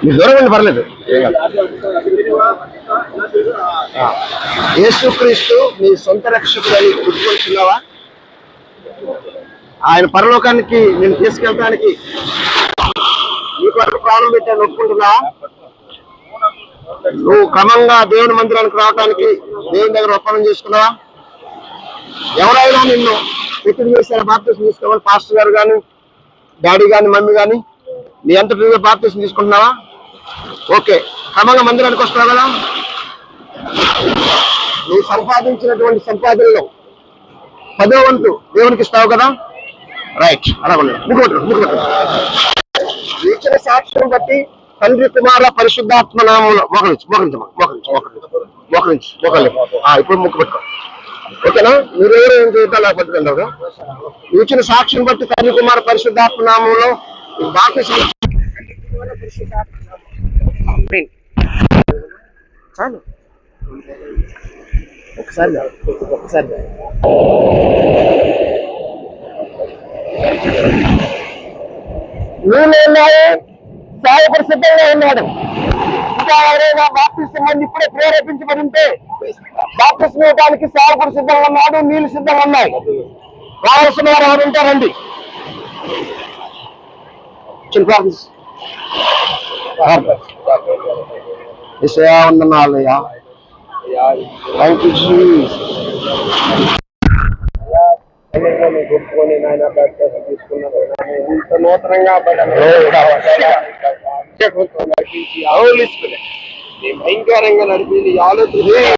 మీరు దూరం వెళ్ళి పర్లేదు. యేసుక్రీస్తు మీ సొంత రక్షకుడు అని గుర్తుకొచ్చున్నావా ఆయన పరలోకానికి నేను తీసుకెళ్ళడానికి నీ కొరకు ప్రాణం పెట్టాను ఒప్పుకుంటున్నావా నువ్వు క్రమంగా దేవుని మందిరానికి రావడానికి దేవుని దగ్గర ఒప్పందం చేసుకున్నావా? ఎవరైనా నిన్ను ఒత్తిడి చేశారా బాప్తీసు తీసుకోవాలి పాస్టర్ గారు కానీ డాడీ కానీ మమ్మీ కానీ నీ ఎంత నువ్వే బాప్తీసం తీసుకుంటున్నావా? ఓకే. క్రమంగా మందిరానికి వస్తున్నావు కదా? నువ్వు సంపాదించినటువంటి సంపాదనలో పదో వంతు దేవునికి ఇస్తావు కదా? రైట్ అలా ఇచ్చిన సాక్ష్యం బట్టి తండ్రి కుమార పరిశుద్ధాత్మ నామంలో మోకరించు మోకరించు మోకరించు మోకరించు మోకరించు మోకలి ఇప్పుడు ముక్కు పెట్టుకో. ఓకేనా? మీరు ఎవరు ఏం చేయాలి పట్టుకెళ్ళారు ఇచ్చిన సాక్ష్యం బట్టి తండ్రి కుమార పరిశుద్ధాత్మ నామంలో బాప్తిసం చాలు. ఒకసారి. ఒకసారి ఉన్నాయి సేవకుడు సిద్ధంగా ఉన్నాడు. ఇంకా ఎవరైనా బాప్తిసం మంది ఇప్పుడే ప్రేరేపించబడి ఉంటే బాప్తిసం ఇవ్వడానికి సేవకుడు సిద్ధంగా ఉన్నాడు నీళ్లు సిద్ధంగా ఉన్నాయి రావాల్సిన వారు ఎవరు ఉంటారండి చిన్న ప్రార్థిస్ విషయా వందనాలయ్యా థ్యాంక్ యూ గుర్తుకొని నాయన బాప్తిసం తీసుకున్నాను ఇంత నూతనంగా భయంకరంగా నడిపి ఆలోచన